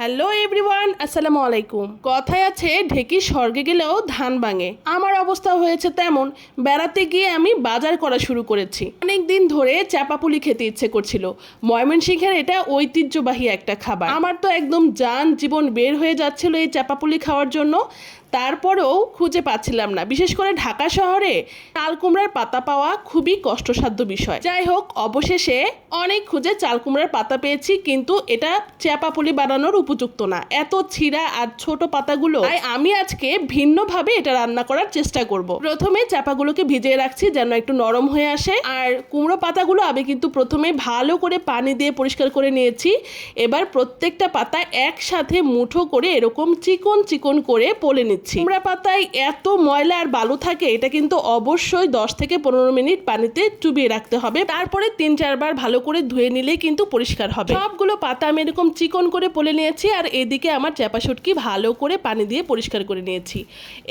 Hello everyone আসসালামু আলাইকুম কথায় আছে, ঢেকি স্বর্গে গেলেও ধান ভাঙে। আমার অবস্থা হয়েছে তেমন, বেড়াতে গিয়ে আমি বাজার করা শুরু করেছি। অনেক দিন ধরে চাপাপুলি খেতে ইচ্ছে করছিল। ময়মনসিংহের এটা ঐতিহ্যবাহী একটা খাবার। আমার তো একদম যান জীবন বের হয়ে যাচ্ছিল এই চাপাপুলি খাওয়ার জন্য। তারপরেও খুঁজে পাচ্ছিলাম না। বিশেষ করে ঢাকা শহরে চাল কুমড়ার পাতা পাওয়া খুবই কষ্টসাধ্য বিষয়। যাই হোক, অবশেষে অনেক খুঁজে চাল কুমড়ার পাতা পেয়েছি, কিন্তু এটা চাপাপুলি বানানোর উপযুক্ত না। এত ছিঁড়া আর ছোট পাতাগুলো, তাই আমি আজকে ভিন্নভাবে এটা রান্না করার চেষ্টা করব। প্রথমে চাপাগুলোকে ভিজিয়ে রাখছি যেন একটু নরম হয়ে আসে। আর কুমড়ো পাতাগুলো আমি কিন্তু প্রথমে ভালো করে পানি দিয়ে পরিষ্কার করে নিয়েছি। এবার প্রত্যেকটা পাতা একসাথে মুঠো করে এরকম চিকন চিকন করে পলে নিচ্ছি। কুমড়া পাতায় এত ময়লা আর বালু থাকে এটা কিন্তু অবশ্যই দশ থেকে পনেরো মিনিট পানিতে চুবিয়ে রাখতে হবে। তারপরে তিন চারবার ভালো করে ধুয়ে নিলেই কিন্তু পরিষ্কার হবে। সবগুলো পাতা আমি এরকম চিকন করে পলে নিয়েছি আর এদিকে আমার চাপা শুটকি ভালো করে পানি দিয়ে পরিষ্কার করে নিয়েছি।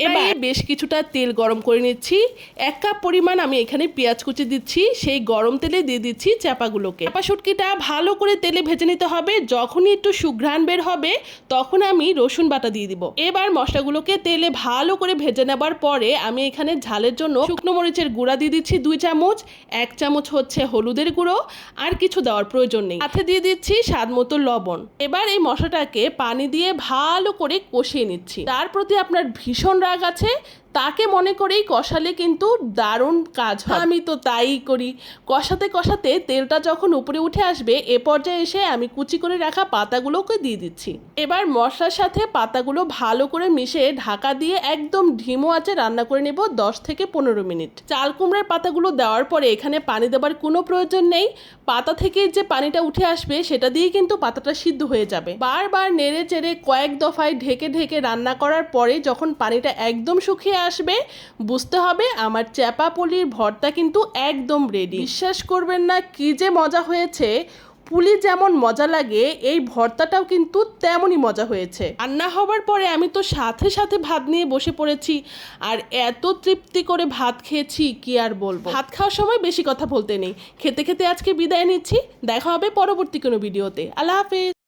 এবার বেশ কিছুটা তেল গরম করে নিচ্ছি। এক কাপ পরিমাণ আমি এখানে পেঁয়াজ কুচি দিচ্ছি সেই গরম তেলে দিয়ে দিচ্ছি চাপাগুলোকে চাপা শুটকিটা ভালো করে তেলে ভেজে নিতে হবে যখনই একটু সুঘ্রাণ বের হবে তখন আমি রসুন বাটা দিয়ে দিব। এবার মশলাগুলোকে তেলে ভালো করে ভেজে নেবার পরে আমি এখানে ঝালের জন্য শুকনো মরিচের গুঁড়া দিয়ে দিচ্ছি দুই চামচ, এক চামচ হচ্ছে হলুদের গুঁড়ো আর কিছু দেওয়ার প্রয়োজন নেই। সাথে দিয়ে দিচ্ছি স্বাদ মতো লবণ। এবার এই মশলাটাকে পানি দিয়ে ভালো করে কষিয়ে নিচ্ছি। তার প্রতি আপনার ভীষণ রাগ আছে তাকে মনে করেই কষালে কিন্তু দারুণ কাজ হয়। আমি তো তাই করি। কষাতে কষাতে তেলটা যখন উপরে উঠে আসবে, এ পর্যায়ে এসে আমি কুচি করে রাখা পাতাগুলোকে দিয়ে দিচ্ছি। এবার মশলার সাথে পাতাগুলো ভালো করে মিশে ঢাকা দিয়ে একদম ঢিমো আঁচে রান্না করে নেব দশ থেকে পনেরো মিনিট। চাল কুমড়ার পাতাগুলো দেওয়ার পরে এখানে পানি দেওয়ার কোনো প্রয়োজন নেই। পাতা থেকে যে পানিটা উঠে আসবে, সেটা দিয়ে কিন্তু পাতাটা সিদ্ধ হয়ে যাবে। বারবার নেড়ে চেড়ে কয়েক দফায় ঢেকে ঢেকে রান্না করার পরে যখন পানিটা একদম শুকিয়ে আসবে, বুঝতে হবে আমার চ্যাপা পুলির ভর্তা কিন্তু একদম রেডি বিশ্বাস করবেন না কি যে মজা হয়েছে, পুলি যেমন মজা লাগে, এই ভর্তাটাও কিন্তু তেমনই মজা হয়েছে। রান্না হবার পরে আমি তো সাথে সাথে ভাত নিয়ে বসে পড়েছি, আর এত তৃপ্তি করে ভাত খেয়েছি, কি আর বলব? ভাত খাওয়ার সময় বেশি কথা বলতে নেই। খেতে খেতে আজকে বিদায় নিচ্ছি, দেখা হবে পরবর্তী কোনো ভিডিওতে। আল্লাহ হাফেজ।